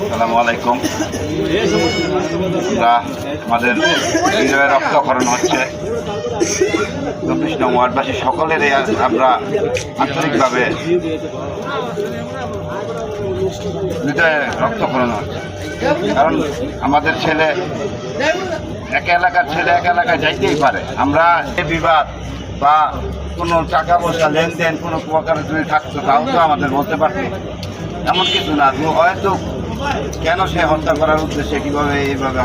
আসসালামু আলাইকুম। আমরা আমাদের হৃদয়ে রক্তক্ষরণ হচ্ছে। চব্বিশ নং ওয়ার্ডবাসী সকলেরই আমরা আন্তরিকভাবে হৃদয়ে রক্তক্ষরণ হচ্ছে। কারণ আমাদের ছেলে এক এলাকার ছেলে এক এলাকায় যাইতেই পারে। আমরা বিবাদ বা কোনো টাকা পয়সা, লেনদেন, কোনো প্রকার যদি থাকতো, তাও তো আমাদের বলতে পারতো। এমন কিছু না। হয়তো কেন সে হত্যা করার উদ্দেশ্যে কীভাবে এইভাবে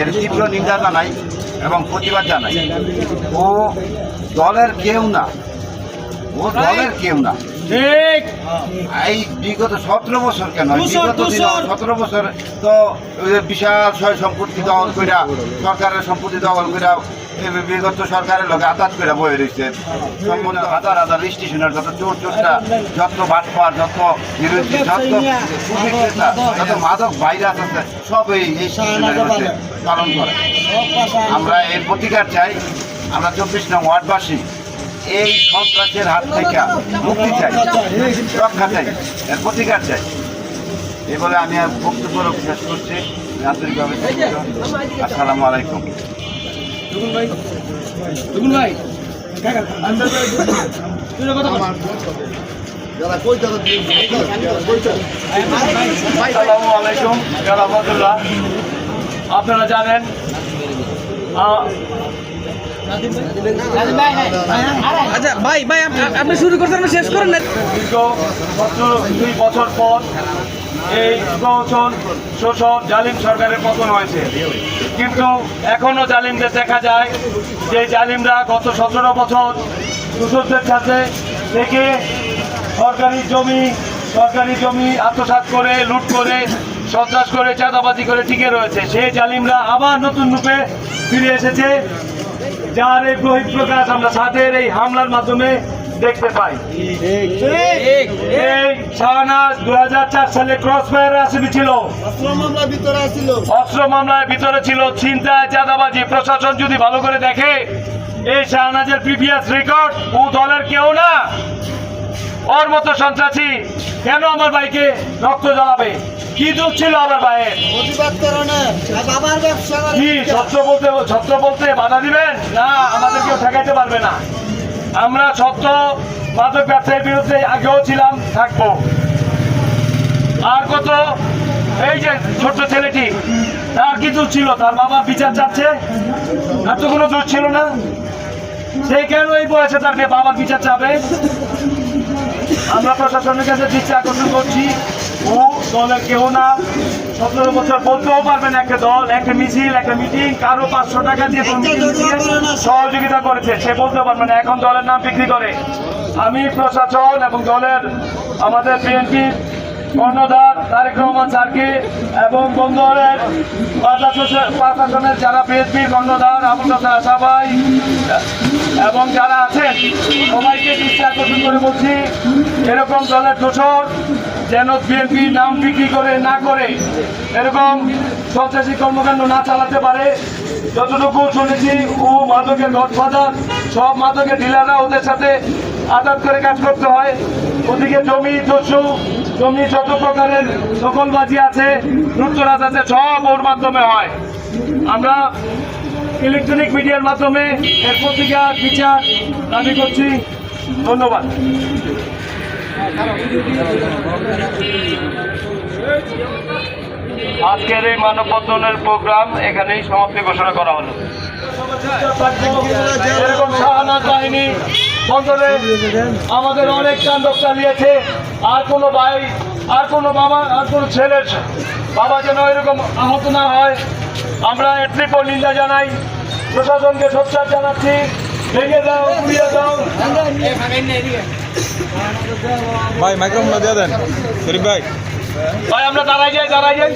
এর তীব্র নিন্দা জানাই এবং প্রতিবাদ জানাই। ও দলের কেউ না। ও দলের কেউ না। ঠিক। এই বিগত সতেরো বছর কেন? বিগত সতেরো বছর তো বিশাল সম্পত্তি দখল কইরা সরকারের সম্পত্তি দখল কইরা বিগত সরকারের লোক করে বয়ে রয়েছে সম্বন্ধে হাজার হাজার স্টেশনের যত চোর চোরটা যত বাটপার যত যত মাদক ভাইরাস আছে সব এই এই স্টেশনের মধ্যে পালন করে। আমরা এর প্রতিকার চাই। আমরা চব্বিশ নং ওয়ার্ডবাসী এই সন্ত্রাসের হাত থেকে মুক্তি চাই রক্ষা চাই এর প্রতিকার চাই। এই বলে আমি আর বক্তব্য শেষ করছি। আন্তরিকভাবে। আসসালামু আলাইকুম। আপনারা জানেন আচ্ছা ভাই ভাই আপনি শুরু করছেন, আপনি শেষ করেন না। দীর্ঘ দুই বছর পর এই শোষণ শোষণ জালিম সরকারের পতন হয়েছে। কিন্তু এখনও জালিমদের দেখা যায় যে জালিমরা গত সতেরো বছর কৃষকদের কাছে থেকে সরকারি জমি সরকারি জমি আত্মসাৎ করে, লুট করে, সন্ত্রাস করে, চাঁদাবাজি করে টিকে রয়েছে। সেই জালিমরা আবার নতুন রূপে ফিরে এসেছে। যার এই বহিঃপ্রকাশ আমরা সাথের এই হামলার মাধ্যমে দেখতে পাই। এই শাহনাজ দু হাজার চার সালে ক্রস ফায়ার আসামি ছিল। অস্ত্র মামলায় ভিতরে ছিল ছিনতাই, চাঁদাবাজি। প্রশাসন যদি ভালো করে দেখে, এই শাহনাজের প্রিভিয়াস রেকর্ড ও দলের কেউ না। ওর মতো সন্ত্রাসী কেন আমার ভাইকে রক্ত জ্বালাবে? কি দোষ ছিল আমার ভাইয়ের? কি সত্য বলতে ছত্র বলতে বাধা দিবেন? না আমাদের কেউ ঠেকাইতে পারবে না। আমরা ছত্র মাদক ব্যবসায়ীর বিরুদ্ধে আগেও ছিলাম থাকব। আর কত? এই যে ছোট্ট ছেলেটি তার কি দোষ ছিল? তার বাবা বিচার চাচ্ছে? আর তো কোনো দোষ ছিল না। সে কেন এই বয়সে তার বাবার বিচার চাবে? আমরা প্রশাসনের কাছে দৃষ্টি আকর্ষণ করছি। ও দলের কেউ না। সতেরো বছর বলতেও পারবেন একটা দল একটা মিছিল একটা মিটিং কারও পাঁচশো টাকা দিয়ে সহযোগিতা করেছে। সে বলতেও পারবে না এখন দলের নাম বিক্রি করে। আমি প্রশাসন এবং দলের আমাদের বিএনপি কর্ণধার তারেক রহমান স্যারকে এবং বন্দরের প্রশাসনের যারা বিএনপির কর্ণধার, আবুল সবাই এবং যারা আছেন, সবাইকে দৃষ্টি আকর্ষণ করে বলছি, এরকম দলের দোষর যেন বিএনপি নাম বিক্রি করে না করে, এরকম সন্ত্রাসী কর্মকাণ্ড না চালাতে পারে, যতটুকু শুনেছি, ও মাদকের গডফাদার, সব মাদকের ডিলাররা ওদের সাথে আদাত করে কাজ করতে হয়। ওদিকে জমি দস্যু জমি যত প্রকারের দখলবাজি আছে লুটতরাজ আছে, সব ওর মাধ্যমে হয়। আমরা ইলেকট্রনিক মিডিয়ার মাধ্যমে এর প্রতিকার, বিচার দাবি করছি। ধন্যবাদ। আজকের এই মানববন্ধনের প্রোগ্রাম এখানেই সমাপ্তি ঘোষণা করা হলো। এরকম শাহানাজ বাহিনী আমাদের অনেক তাণ্ডব চালিয়েছে। আর কোনো ভাই আর কোনো বাবা আর কোনো ছেলের বাবা যেন এরকম আহত না হয়। আমরা এর নিন্দা জানাই। প্রশাসনকে সোচ্চার জানাচ্ছি। ভেঙে দাও উড়িয়ে দাও। ভাই মাইক্রোফোন দিয়ে দেন। শরীফ ভাই। ভাই আমরা দাঁড়াই যাই দাঁড়াই যাই।